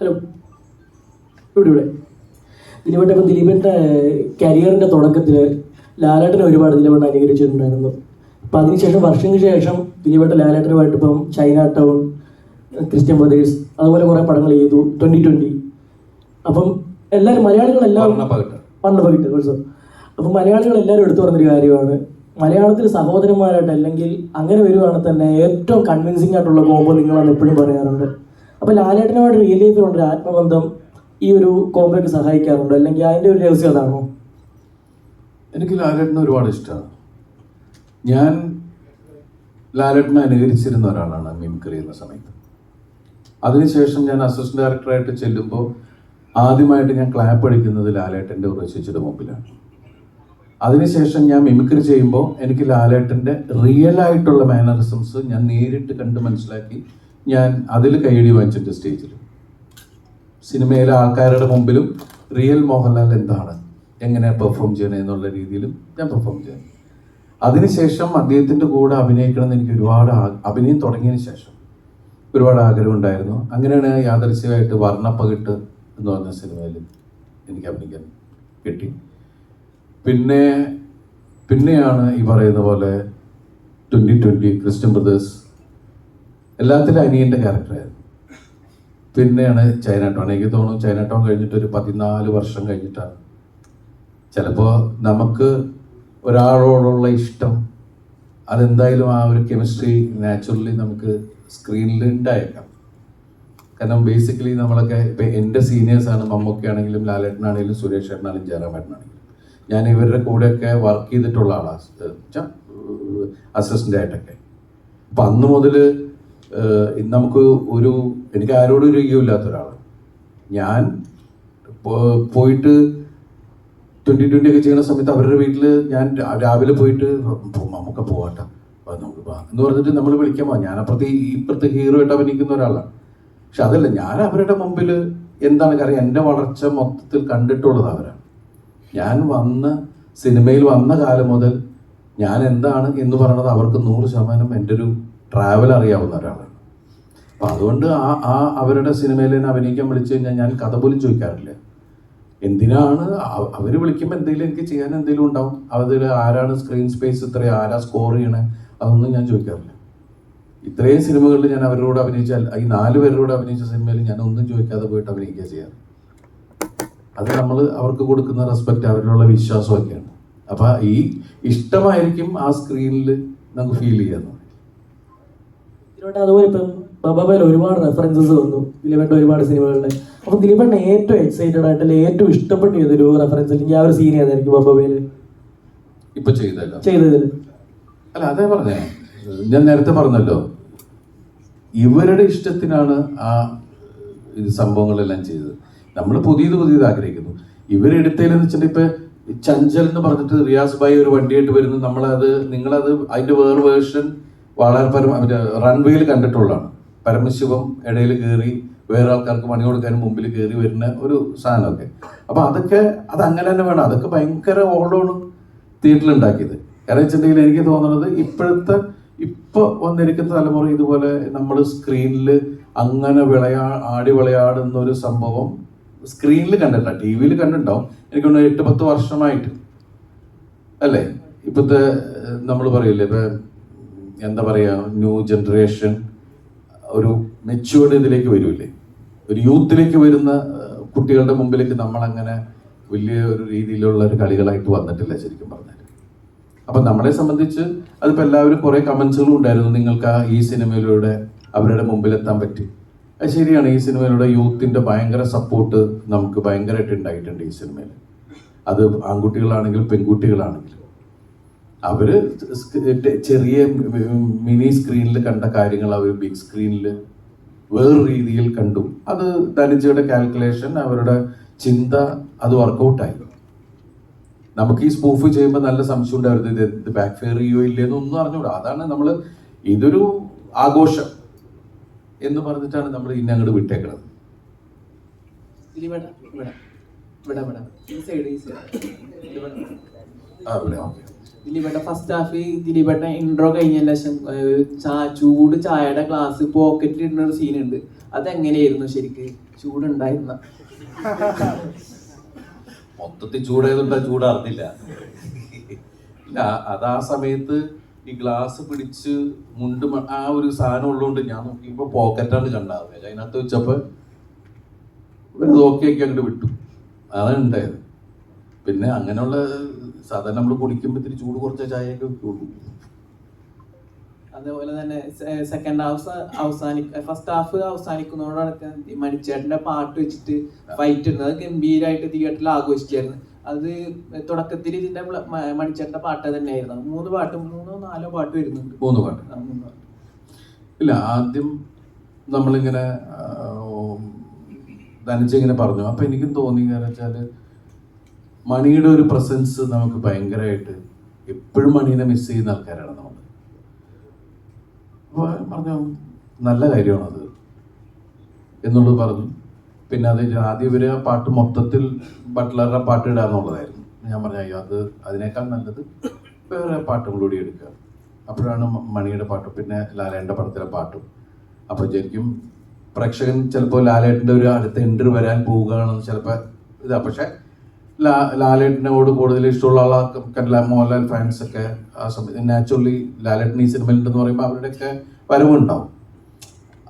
Hello ഇവിടെ ഇവിടെ. ദിലീപേട്ട ഇപ്പം ദിലീപേട്ടന്റെ കരിയറിന്റെ തുടക്കത്തിൽ ലാലേട്ടനെ ഒരുപാട് ദിലീപേട്ടൻ അനുകരിച്ചിട്ടുണ്ടായിരുന്നു. അപ്പം അതിനുശേഷം വർഷങ്ങൾക്ക് ശേഷം ദിലീപേട്ട ലാലേട്ടനുമായിട്ട് ഇപ്പം ചൈന ടൗൺ ക്രിസ്ത്യൻ ബ്രദേഴ്സ് അതുപോലെ കുറേ പടങ്ങൾ ചെയ്തു. ട്വന്റി ട്വന്റി അപ്പം എല്ലാവരും മലയാളികളെല്ലാം. പണ്ട് പകിട്ട് ഉത്സവം അപ്പം മലയാളികൾ എല്ലാവരും എടുത്തു പറഞ്ഞൊരു കാര്യമാണ്. മലയാളത്തിൽ സഹോദരന്മാരായിട്ട് അല്ലെങ്കിൽ അങ്ങനെ വരുവാണെങ്കിൽ തന്നെ ഏറ്റവും കൺവിൻസിങ് ആയിട്ടുള്ള കോമ്പോ നിങ്ങളാണ് എപ്പോഴും പറയാറുണ്ട്. അപ്പോൾ ലാലേട്ടനുമായിട്ട് റിയൽ ഒരു ആത്മബന്ധം ഈ ഒരു കോമ്പോയ്ക്ക് സഹായിക്കാറുണ്ട്. അല്ലെങ്കിൽ അതിന്റെ ഒരു രഹസ്യം അതാണോ? എനിക്ക് ലാലേട്ടനെ ഒരുപാട് ഇഷ്ടമാണ് ഞാൻ ലാലേട്ടനെ അനുകരിച്ചിരുന്ന ഒരാളാണ് മിമിക്രി എന്ന സമയത്ത്. അതിനുശേഷം ഞാൻ അസിസ്റ്റന്റ് ഡയറക്ടറായിട്ട് ചെല്ലുമ്പോൾ ആദ്യമായിട്ട് ഞാൻ ക്ലാപ്പ് അടിക്കുന്നത് ലാലേട്ടന്റെ ഉറച്ചിച്ചിയുടെ മുമ്പിലാണ്. അതിനുശേഷം ഞാൻ മിമിക്രി ചെയ്യുമ്പോൾ എനിക്ക് ലാലേട്ടന്റെ റിയൽ ആയിട്ടുള്ള മാനറിസംസ് ഞാൻ നേരിട്ട് കണ്ട് മനസ്സിലാക്കി ഞാൻ അതിൽ കൈയടി വാങ്ങിച്ചിട്ട് സ്റ്റേജിൽ സിനിമയിലെ ആൾക്കാരുടെ മുമ്പിലും റിയൽ മോഹൻലാൽ എന്താണ്? എങ്ങനെ പെർഫോം ചെയ്യണേ എന്നുള്ള രീതിയിലും ഞാൻ പെർഫോം ചെയ്യണം അതിനുശേഷം അദ്ദേഹത്തിന്റെ കൂടെ അഭിനയിക്കണം എന്ന് എനിക്ക് ഒരുപാട് അഭിനയം തുടങ്ങിയതിന് ശേഷം ഒരുപാട് ആഗ്രഹം ഉണ്ടായിരുന്നു. അങ്ങനെയാണ് യാദർശികമായിട്ട് വർണപ്പകിട്ട് എന്ന് പറഞ്ഞ സിനിമയിൽ എനിക്ക് അഭിനയിക്കാൻ കിട്ടി. പിന്നെ പിന്നെയാണ് ഈ പറയുന്ന പോലെ ട്വന്റി ട്വന്റി ക്രിസ്ത്യൻ ബ്രദേഴ്സ് എല്ലാത്തിലും അനിയന്റെ ക്യാരക്ടറായിരുന്നു പിന്നെയാണ് ചൈന ടൗൺ എനിക്ക് തോന്നുന്നു ചൈന ടൗൺ കഴിഞ്ഞിട്ട് ഒരു പതിനാല് വർഷം കഴിഞ്ഞിട്ടാണ്. ചിലപ്പോൾ നമുക്ക് ഒരാളോടുള്ള ഇഷ്ടം അതെന്തായാലും ആ ഒരു കെമിസ്ട്രി നാച്ചുറലി നമുക്ക് സ്ക്രീനിൽ ഉണ്ടായേക്കാം. കാരണം ബേസിക്കലി നമ്മളൊക്കെ ഇപ്പം എന്റെ സീനിയേഴ്സാണ് ആണെങ്കിലും ലാലേട്ടനാണെങ്കിലും സുരേഷ് ഏട്ടനാണെങ്കിലും ജയറാമേട്ടനാണെങ്കിലും. ഞാൻ ഇവരുടെ കൂടെയൊക്കെ വർക്ക് ചെയ്തിട്ടുള്ള ആളാണ് അസിസ്റ്റന്റ് ആയിട്ടൊക്കെ. അപ്പം അന്ന് മുതൽ നമുക്ക് ഒരു എനിക്ക് ആരോടും ഒരു ഇല്ലാത്ത ഒരാളാണ്. ഞാൻ പോയിട്ട് ട്വന്റി ട്വന്റി ഒക്കെ ചെയ്യുന്ന സമയത്ത് അവരുടെ വീട്ടിൽ ഞാൻ രാവിലെ പോയിട്ട് നമുക്ക് പോകട്ടെ നമുക്ക് പോവാം എന്ന് പറഞ്ഞിട്ട് നമ്മൾ വിളിക്കാൻ പോവാം. ഞാൻ അപ്പുറത്തെ ഇപ്പുറത്തെ ഹീറോ ആയിട്ട് അഭിനയിക്കുന്ന ഒരാളാണ് പക്ഷെ അതല്ല ഞാൻ അവരുടെ മുമ്പിൽ എന്താണ് കാര്യം? എന്റെ വളർച്ച മൊത്തത്തിൽ കണ്ടിട്ടുള്ളത് അവരാണ് ഞാൻ വന്ന് സിനിമയിൽ വന്ന കാലം മുതൽ ഞാൻ എന്താണ് എന്ന് പറയുന്നത് അവർക്ക് നൂറ് ശതമാനം എന്റെ ഒരു ട്രാവൽ അറിയാവുന്ന ഒരാളാണ് അപ്പം അതുകൊണ്ട് ആ ആ അവരുടെ സിനിമയിൽ തന്നെ അഭിനയിക്കാൻ വിളിച്ചു കഴിഞ്ഞാൽ ഞാൻ കഥ പോലും ചോദിക്കാറില്ല. എന്തിനാണ് അവർ വിളിക്കുമ്പോൾ എന്തെങ്കിലും എനിക്ക് ചെയ്യാൻ എന്തെങ്കിലും ഉണ്ടാവും. അതിൽ ആരാണ് സ്ക്രീൻ സ്പേസ് ഇത്രയും ആരാ സ്കോർ ചെയ്യണേ അതൊന്നും ഞാൻ ചോദിക്കാറില്ല. ഇത്രയും സിനിമകളിൽ ഞാൻ അവരോട് അഭിനയിച്ചാൽ ഈ നാല് പേരോട് അഭിനയിച്ച സിനിമയിൽ ഞാൻ ഒന്നും ചോദിക്കാതെ പോയിട്ട് അഭിനയിക്കുക ചെയ്യാറ്. അത് നമ്മൾ അവർക്ക് കൊടുക്കുന്ന റെസ്പെക്റ്റ് അവരിലുള്ള വിശ്വാസമൊക്കെയാണ്. അപ്പം ഈ ഇഷ്ടമായിരിക്കും ആ സ്ക്രീനിൽ നമുക്ക് ഫീൽ ചെയ്യാന്ന്. ദിലീപേട്ട അതുപോലെ ഇപ്പം ബബാബയിൽ ഒരുപാട് റെഫറൻസസ് വന്നു. ദിലീപേട്ട ഒരുപാട് സിനിമകളുടെ അപ്പം ദിലീപണ്ണ ഏറ്റവും എക്സൈറ്റഡ് ആയിട്ട് അല്ലെങ്കിൽ ഏറ്റവും ഇഷ്ടപ്പെട്ട ഒരു റെഫറൻസ് അല്ലെങ്കിൽ ആ ഒരു സീൻ എനിക്ക് ബബാബയിൽ ഇപ്പൊ ചെയ്തല്ലോ ചെയ്തതിൽ അല്ല അതേ പറഞ്ഞേ. ഞാൻ നേരത്തെ പറഞ്ഞല്ലോ. ഇവരുടെ ഇഷ്ടത്തിനാണ് ആ ഇത് സംഭവങ്ങളെല്ലാം ചെയ്തത്. നമ്മൾ പുതിയത് പുതിയത് ആഗ്രഹിക്കുന്നു. ഇവരെടുത്തതിലെന്ന് വെച്ചിട്ടുണ്ടെങ്കിൽ ഇപ്പൊ ചഞ്ചൽ എന്ന് പറഞ്ഞിട്ട് റിയാസ് ഭായി ഒരു വണ്ടിയായിട്ട് വരുന്നു. നമ്മളത് നിങ്ങളത് അതിന്റെ വേറെ വേർഷൻ വളരെ പരമ റൺവേയിൽ കണ്ടിട്ടുള്ളതാണ്. പരമശിവം ഇടയിൽ കയറി വേറെ ആൾക്കാർക്ക് പണി കൊടുക്കാനും മുമ്പിൽ കയറി വരുന്ന ഒരു സാധനമൊക്കെ. അപ്പൊ അതൊക്കെ അത് അങ്ങനെ തന്നെ വേണം. അതൊക്കെ ഭയങ്കര ഓൾഡോണ് തിയേറ്ററിൽ ഉണ്ടാക്കിയത്. കാരണം വെച്ചിട്ടുണ്ടെങ്കിൽ എനിക്ക് തോന്നുന്നത് ഇപ്പോഴത്തെ ഇപ്പൊ വന്നിരിക്കുന്ന തലമുറ ഇതുപോലെ നമ്മൾ സ്ക്രീനിൽ അങ്ങനെ വിളയാ ആടി വിളയാടുന്ന ഒരു സംഭവം സ്ക്രീനിൽ കണ്ടിട്ടില്ല. ടി വിയിൽ കണ്ടിട്ടുണ്ടാവും. എനിക്ക് തോന്നുന്നു എട്ട് പത്ത് വർഷമായിട്ട്. അല്ലേ? ഇപ്പോഴത്തെ നമ്മൾ പറയില്ലേ? ഇപ്പൊ എന്താ പറയുക ന്യൂ ജനറേഷൻ ഒരു മെച്യൂർഡ് ഇതിലേക്ക് വരൂലേ? ഒരു യൂത്തിലേക്ക് വരുന്ന കുട്ടികളുടെ മുമ്പിലേക്ക് നമ്മളങ്ങനെ വലിയ ഒരു രീതിയിലുള്ള ഒരു കളികളായിട്ട് വന്നിട്ടില്ല ശരിക്കും പറഞ്ഞാൽ അപ്പം നമ്മളെ സംബന്ധിച്ച് അതിപ്പോൾ എല്ലാവരും കുറേ കമൻസുകളും ഉണ്ടായിരുന്നു നിങ്ങൾക്ക് ആ ഈ സിനിമയിലൂടെ അവരുടെ മുമ്പിലെത്താൻ പറ്റി. അത് ശരിയാണ് ഈ സിനിമയിലൂടെ യൂത്തിന്റെ ഭയങ്കര സപ്പോർട്ട് നമുക്ക് ഭയങ്കരമായിട്ട് ഉണ്ടായിട്ടുണ്ട് ഈ സിനിമയിൽ അത് ആൺകുട്ടികളാണെങ്കിലും പെൺകുട്ടികളാണെങ്കിലും. അവർ ചെറിയ മിനി സ്ക്രീനിൽ കണ്ട കാര്യങ്ങൾ അവർ ബിഗ് സ്ക്രീനിൽ വേറെ രീതിയിൽ കണ്ടു. അത് ധനജയുടെ കാൽക്കുലേഷൻ അവരുടെ ചിന്ത അത് വർക്കൗട്ടായി നമുക്ക് ഈ സ്പൂഫ് ചെയ്യുമ്പോൾ നല്ല സംശയം ഉണ്ടായിരുന്നു ഇത് എന്ത് ബാക്ക് ഫെയർ ചെയ്യോ ഇല്ലേന്ന് ഒന്നും അറിഞ്ഞൂടാ. അതാണ് നമ്മൾ ഇതൊരു ആഘോഷം എന്ന് പറഞ്ഞിട്ടാണ് നമ്മൾ ഇന്ന അങ്ങോട്ട് വിട്ടേക്കുന്നത് ആ ഇവിടെ ഓക്കെ. ദിലീപേട്ട ഫസ്റ്റ് ഹാഫ് ദിലീപേട്ട ഇൻട്രോ കഴിഞ്ഞ ചാ- ചൂട് ചായയുടെ ഗ്ലാസ് പോക്കറ്റിൽ ഇടുന്ന ഒരു സീൻ ഉണ്ട്. അതെങ്ങനെയായിരുന്നു ശരിക്ക്? ചൂടുണ്ടായിരുന്ന? മൊത്തത്തിൽ ചൂടായതുകൊണ്ട് ചൂടാർന്നില്ല അത് ആ സമയത്ത് ഈ ഗ്ലാസ് പിടിച്ച് മുണ്ട് ആ ഒരു സാധനം ഉള്ളതുകൊണ്ട് ഞാൻ നോക്കിയപ്പോ പോക്കറ്റാണ് കണ്ടാവുക അതിനകത്ത് വെച്ചപ്പോ നോക്കിയൊക്കെ അങ്ങോട്ട് വിട്ടു. അതാണ് ഉണ്ടായത്. പിന്നെ അങ്ങനെയുള്ള സാധാരണ നമ്മൾ കുടിക്കുമ്പോൾ ഇത്തിരി ചൂട് കുറച്ച ചായയൊക്കെ വെക്കുള്ളൂ. അതേപോലെ തന്നെ സെക്കൻഡ് ഹാഫ് അവസാനി ഫസ്റ്റ് ഹാഫ് അവസാനിക്കുന്നതോടൊക്കെ മണിച്ചേട്ടന്റെ പാട്ട് വെച്ചിട്ട് ഫൈറ്റ് ഇടുന്നത്. ഗംഭീരായിട്ട് ഗംഭീരമായിട്ട് തിയേറ്ററിൽ ആഘോഷിച്ചായിരുന്നു അത് തുടക്കത്തിൽ ഇതിന്റെ മണിച്ചേട്ടന്റെ പാട്ട് തന്നെയായിരുന്നു. മൂന്ന് പാട്ട് മൂന്നോ നാലോ പാട്ട് വരുന്നുണ്ട്. മൂന്ന് പാട്ട്. ആ, മൂന്ന് പാട്ട്. ഇല്ല ആദ്യം നമ്മളിങ്ങനെ ധനിച്ചിങ്ങനെ പറഞ്ഞു. അപ്പൊ എനിക്കും തോന്നി കാരണം വെച്ചാൽ മണിയുടെ ഒരു പ്രസൻസ് നമുക്ക് ഭയങ്കരമായിട്ട് എപ്പോഴും മണീനെ മിസ് ചെയ്യുന്ന ആൾക്കാരാണ് നമ്മൾ അപ്പോൾ പറഞ്ഞു നല്ല കാര്യമാണത്. എന്നുള്ളത് പറഞ്ഞു. പിന്നെ അത് ആദ്യം ഇവർ ആ പാട്ട് മൊത്തത്തിൽ ബട്ട്ലറുടെ പാട്ട് ഇടാന്നുള്ളതായിരുന്നു. ഞാൻ പറഞ്ഞു അയ്യോ അത് അതിനേക്കാൾ നല്ലത് വേറെ പാട്ടും കൂടി എടുക്കുക. അപ്പോഴാണ് മണിയുടെ പാട്ടും പിന്നെ ലാലേട്ടന്റെ പടത്തിലെ പാട്ടും. അപ്പോൾ ശരിക്കും പ്രേക്ഷകൻ ചിലപ്പോൾ ലാലേട്ടന്റെ ഒരു അടുത്ത എൻട്രി വരാൻ പോവുകയാണെന്ന് ചിലപ്പോൾ ഇതാ. പക്ഷേ ലാലേട്ടനോട് കൂടുതൽ ഇഷ്ടമുള്ള ആളാ മോഹൻലാൽ ഫാൻസ് ഒക്കെ. ആ സമയത്ത് നാച്ചുറലി ലാലേട്ടൻ ഈ സിനിമയിലുണ്ടെന്ന് പറയുമ്പോൾ അവരുടെയൊക്കെ വരവുണ്ടാവും.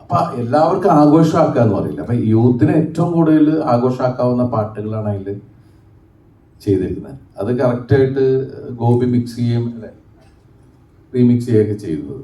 അപ്പൊ എല്ലാവർക്കും ആഘോഷമാക്കുക എന്ന് പറയില്ല. അപ്പൊ യൂത്തിന് ഏറ്റവും കൂടുതൽ ആഘോഷമാക്കാവുന്ന പാട്ടുകളാണ് അതിൽ ചെയ്തിരിക്കുന്നത്. അത് കറക്റ്റായിട്ട് ഗോപി മിക്സ് ചെയ്യുകയും അല്ലെ റീമിക്സ് ചെയ്യുകയൊക്കെ ചെയ്തത്.